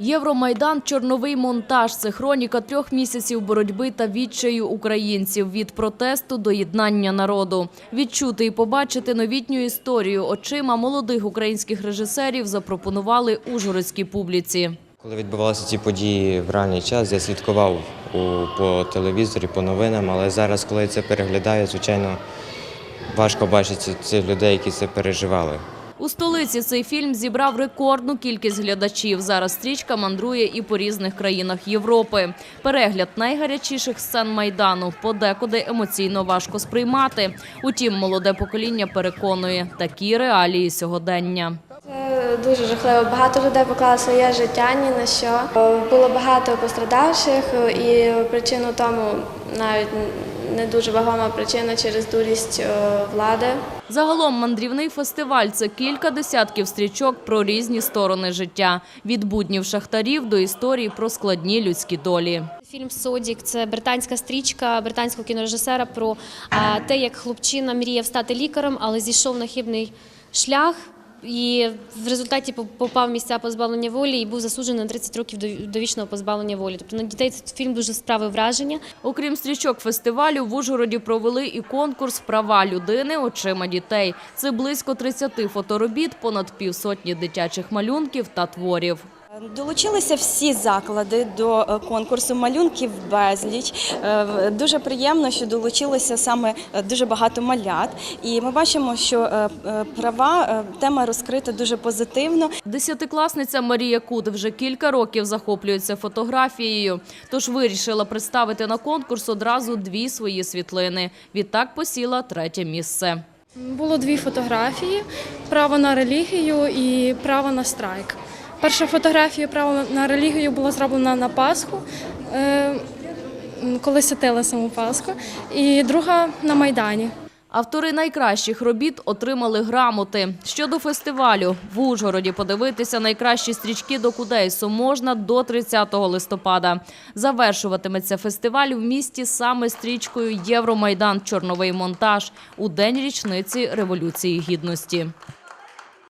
Євромайдан Чорновий монтаж це хроніка трьох місяців боротьби та відчаю українців від протесту до єднання народу. Відчути і побачити новітню історію очима молодих українських режисерів запропонували ужгородській публіці. Коли відбувалися ці події в реальний час, я слідкував у, по телевізорі, по новинам, але зараз, коли це переглядаю, звичайно, важко бачити цих людей, які це переживали. У столиці цей фільм зібрав рекордну кількість глядачів. Зараз стрічка мандрує і по різних країнах Європи. Перегляд найгарячіших сцен майдану подекуди емоційно важко сприймати. Утім, молоде покоління переконує такі реалії сьогодення. Дуже жахливо. Багато людей поклали своє життя ні на що. Було багато пострадавших, і причину тому навіть не дуже вагома причина через дурість е, влади. Загалом мандрівний фестиваль це кілька десятків стрічок про різні сторони життя від буднів шахтарів до історії про складні людські долі. Фільм Содік це британська стрічка британського кінорежисера про те, як хлопчина мріяв стати лікарем, але зійшов на хибний шлях. І в результаті попав в місця позбавлення волі і був засуджений на 30 років довічного позбавлення волі. Тобто на дітей цей фільм дуже справив враження. Окрім стрічок фестивалю, в Ужгороді провели і конкурс Права людини очима дітей. Це близько 30 фоторобіт, понад півсотні дитячих малюнків та творів. Долучилися всі заклади до е, конкурсу малюнків безліч. Е, Дуже приємно, що долучилося саме е, дуже багато малят. І ми бачимо, що права тема розкрита дуже позитивно. Десятикласниця Марія Кут вже кілька років захоплюється фотографією, тож вирішила представити на конкурс одразу дві свої світлини. Відтак посіла третє місце. Було дві фотографії: право на релігію і право на страйк. Перша фотографія право на релігію була зроблена на Пасху, е, коли святили саму Пасху, і друга на Майдані. Автори найкращих робіт отримали грамоти. Щодо фестивалю, в Ужгороді подивитися найкращі стрічки до Кудейсу можна до 30 листопада. Завершуватиметься фестиваль в місті саме стрічкою Євромайдан Чорновий монтаж у день річниці Революції Гідності.